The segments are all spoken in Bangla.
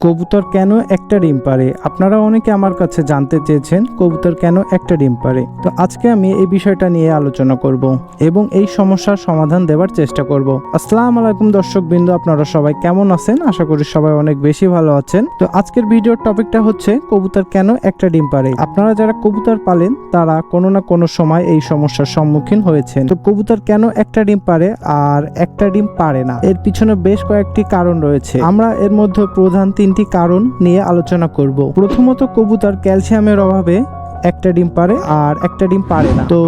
কবুতর কেন একটা ডিম পারে আপনারা অনেকে আমার কাছে জানতে চেয়েছেন কবুতর কেন একটা ডিম পারে তো আজকে আমি এই বিষয়টা নিয়ে আলোচনা করব এবং এই সমস্যার সমাধান দেওয়ার চেষ্টা করব। আসসালামু আলাইকুম দর্শক বিন্দু আপনারা সবাই কেমন আছেন? আশা করি সবাই অনেক বেশি ভালো আছেন। তো আজকের ভিডিওর টপিকটা হচ্ছে কবুতর কেন একটা ডিম পারে আপনারা যারা কবুতর পালেন, তারা কোনো না কোনো সময় এই সমস্যার সম্মুখীন হয়েছেন। তো কবুতর কেন একটা ডিম পারে আর একটা ডিম পারে না? এর পিছনে বেশ কয়েকটি কারণ রয়েছে। আমরা এর মধ্যে প্রধান তিনটি কারণ নিয়ে আলোচনা করব। প্রথমত কবুতর ক্যালসিয়ামের অভাবে একটা ডিম পারে আর একটা ডিম পারে না। তো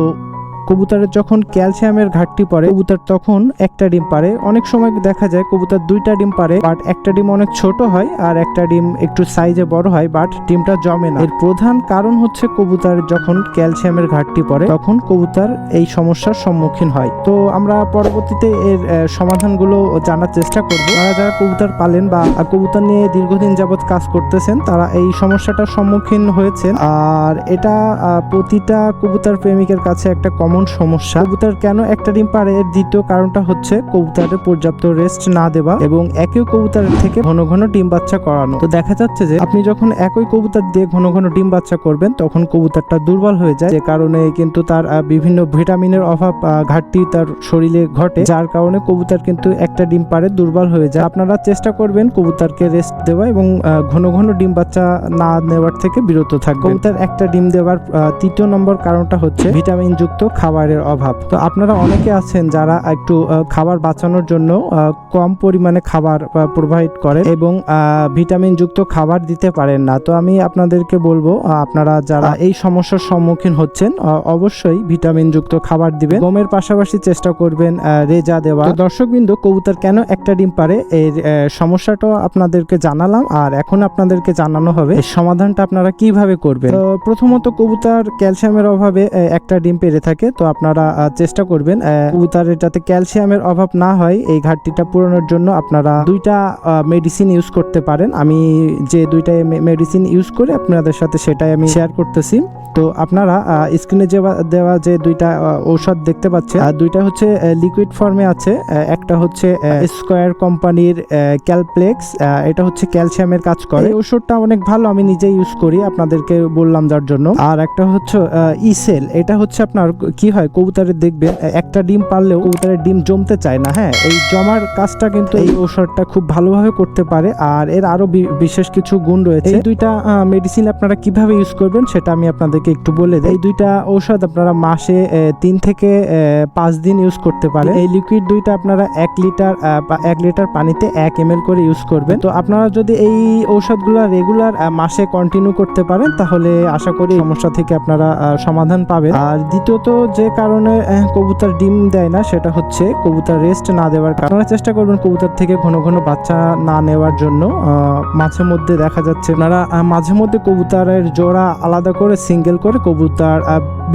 কবুতরের যখন ক্যালসিয়ামের ঘাটতি পড়ে, কবুতর তখন একটা ডিম পারে অনেক সময় দেখা যায় কবুতর দুইটা ডিম পারে বাট একটা ডিম অনেক ছোট হয় আর একটা ডিম একটু সাইজে বড় হয় বাট ডিমটা জমে না। এর প্রধান কারণ হচ্ছে কবুতর যখন ক্যালসিয়ামের ঘাটতি পড়ে, তখন কবুতর এই সমস্যার সম্মুখীন হয়। তো আমরা পরবর্তীতে এর সমাধানগুলো জানার চেষ্টা করব। যারা যারা কবুতর পালেন বা কবুতর নিয়ে দীর্ঘদিন যাবত কাজ করতেছেন, তারা এই সমস্যাটার সম্মুখীন হয়েছেন। আর এটা প্রতিটা কবুতর প্রেমিকের কাছে একটা কমন সমস্যা। কবুতর কেন একটা ডিম পারে এর দ্বিতীয় কারণটা হচ্ছে কবুতরের পর্যাপ্ত রেস্ট না দেওয়া এবং একই কবুতরের থেকে ঘন ঘন ডিম বাচ্চা করানো। তো দেখা যাচ্ছে যে আপনি যখন একই কবুতর দিয়ে ঘন ঘন ডিম বাচ্চা করবেন, তখন কবুতরটা দুর্বল হয়ে যায়। যে কারণে কিন্তু তার বিভিন্ন ভিটামিনের অভাব ঘাটতি তার শরীরে ঘটে, যার কারণে কবুতর কিন্তু একটা ডিম পারে দুর্বল হয়ে যায়। আপনারা চেষ্টা করবেন কবুতরকে রেস্ট দেওয়া এবং ঘন ঘন ডিম বাচ্চা না নেওয়ার থেকে বিরত থাকবে কবুতর একটা ডিম দেওয়ার তৃতীয় নম্বর কারণটা হচ্ছে ভিটামিন যুক্ত খাবারের অভাব। তো আপনারা অনেকে আছেন যারা একটু খাবার বাঁচানোর জন্য কম পরিমাণে খাবার প্রোভাইড করে এবং ভিটামিন যুক্ত খাবার দিতে পারেন না। তো আমি আপনাদেরকে বলব আপনারা যারা এই সমস্যার সম্মুখীন হচ্ছেন অবশ্যই ভিটামিন যুক্ত খাবার দিবেন। গমের পাশাপাশি চেষ্টা করবেন রেজা দেওয়া। তো দর্শকবৃন্দ কবুতর কেন একটা ডিম পারে? এর আহ, সমস্যাটা আপনাদেরকে জানালাম আর এখন আপনাদেরকে জানানো হবে সমাধানটা আপনারা কীভাবে করবেন? তো প্রথমত কবুতর ক্যালসিয়ামের অভাবে একটা ডিম পেরে থাকে। তো আপনারা চেষ্টা করবেন কবুতরের যাতে ক্যালসিয়ামের অভাব না হয়, এই ঘাটতিটা পূরণের জন্য আপনারা দুইটা মেডিসিন ইউজ করতে পারেন। আমি যে দুইটা মেডিসিন ইউজ করে আপনাদের সাথে সেটাই আমি শেয়ার করতেছি। তো আপনারা স্ক্রিনে যে দেওয়া যে দুইটা ঔষধ দেখতে পাচ্ছেন দুইটা হচ্ছে লিকুইড ফর্মে আছে একটা হচ্ছে স্কোয়ার কোম্পানির ক্যালপ্লেক্স এটা হচ্ছে ক্যালসিয়ামের কাজ করে। এই ওষুধটা অনেক ভালো, আমি নিজে ইউজ করি, আপনাদেরকে বললাম যার জন্য। আর একটা হচ্ছে ইসেল এটা হচ্ছে আপনার, কি হয়, কবুতরের দেখবেন একটা ডিম পারলেও কবুতরের ডিম জমতে চায় না হ্যাঁ? এই জমার কাজটা কিন্তু এই ওষুধটা খুব ভালোভাবে করতে পারে, আর এর আরও বিশেষ কিছু গুণ রয়েছে। এই দুইটা মেডিসিন আপনারা কীভাবে ইউজ করবেন, সেটা আমি আপনাদেরকে একটু বলে দেয় এই দুইটা ঔষধ আপনারা মাসে তিন থেকে পাঁচ দিন ইউজ করতে পারেন। এই লিকুইড দুইটা আপনারা এক লিটার এক লিটার পানিতে এক এম করে ইউজ করবেন। তো আপনারা যদি এই ঔষধগুলো রেগুলার মাসে কন্টিনিউ করতে পারেন, তাহলে আশা করি সমস্যা থেকে আপনারা সমাধান পাবেন। আর দ্বিতীয়ত যে কারণে কবুতর ডিম দেয় না, সেটা হচ্ছে কবুতর রেস্ট না দেওয়ার কারণে। চেষ্টা করবেন কবুতর থেকে ঘন ঘন বাচ্চা না নেওয়ার জন্য। মাঝে মধ্যে দেখা যাচ্ছে, আপনারা মাঝে মধ্যে কবুতরের জোড়া আলাদা করে সিঙ্গেল করে কবুতর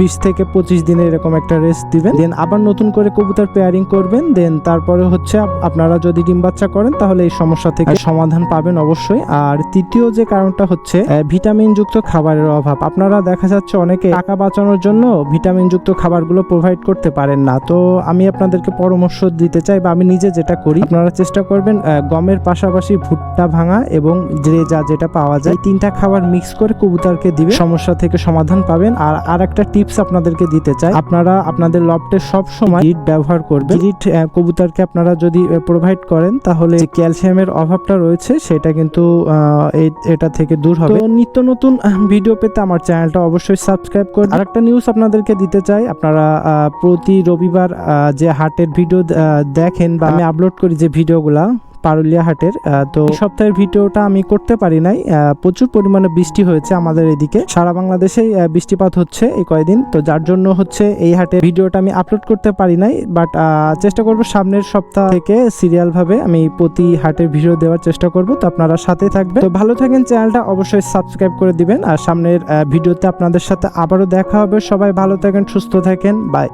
বিশ থেকে পঁচিশ দিনে এরকম একটা রেস্ট দিবেন। দেন আবার নতুন করে কবুতর পেয়ারিং করবেন। দেন তারপরে হচ্ছে আপনারা যদি ডিম বাচ্চা করেন, তাহলে এই সমস্যা থেকে সমাধান পাবেন অবশ্যই। আর তৃতীয় যে কারণটা হচ্ছে ভিটামিন যুক্ত খাবারের অভাব। আপনারা দেখা যাচ্ছে অনেকে টাকা বাঁচানোর জন্য ভিটামিন যুক্ত খাবারগুলো প্রোভাইড করতে পারেন না। তো আমি আপনাদেরকে পরামর্শ দিতে চাই বা আমি নিজে যেটা করি, আপনারা চেষ্টা করবেন গমের পাশাপাশি ভুট্টা ভাঙা এবং রেজা যেটা পাওয়া যায় তিনটা খাবার মিক্স করে কবুতরকে দিবে সমস্যা থেকে সমাধান পাবেন। আর আর একটা টিপস আপনাদেরকে দিতে চাই। আপনারা আপনাদের লফটে সব সময় গিট ব্যবহার করবেন। গিট কবুতরকে আপনারা যদি প্রোভাইড করেন, তাহলে ক্যালসিয়ামের অভাবটা রয়েছে, সেটা কিন্তু এটা থেকে দূর হবে। নিত্য নতুন ভিডিও পেতে আমার চ্যানেলটা অবশ্যই সাবস্ক্রাইব করুন। আর একটা নিউজ আপনাদেরকে দিতে চাই। আপনারা প্রতি রবিবার যে হাটের ভিডিও দেখেন বা আমি আপলোড করি যে ভিডিওগুলা পারুলিয়া হাটের তো সপ্তাহের ভিডিওটা আমি করতে পারি নাই। প্রচুর পরিমাণে বৃষ্টি হয়েছে আমাদের এদিকে। সারা বাংলাদেশেই বৃষ্টিপাত হচ্ছে এই কয়দিন। তো যার জন্য হচ্ছে এই হাটের ভিডিওটা আমি আপলোড করতে পারি নাই। বাট চেষ্টা করব সামনের সপ্তাহ থেকে সিরিয়াল ভাবে আমি প্রতি হাটের ভিডিও দেওয়ার চেষ্টা করব। তো আপনারা সাথে থাকবেন। তো ভালো থাকেন, চ্যানেলটা অবশ্যই সাবস্ক্রাইব করে দিবেন। আর সামনের ভিডিওতে আপনাদের সাথে আবারও দেখা হবে। সবাই ভালো থাকেন, সুস্থ থাকেন। বাই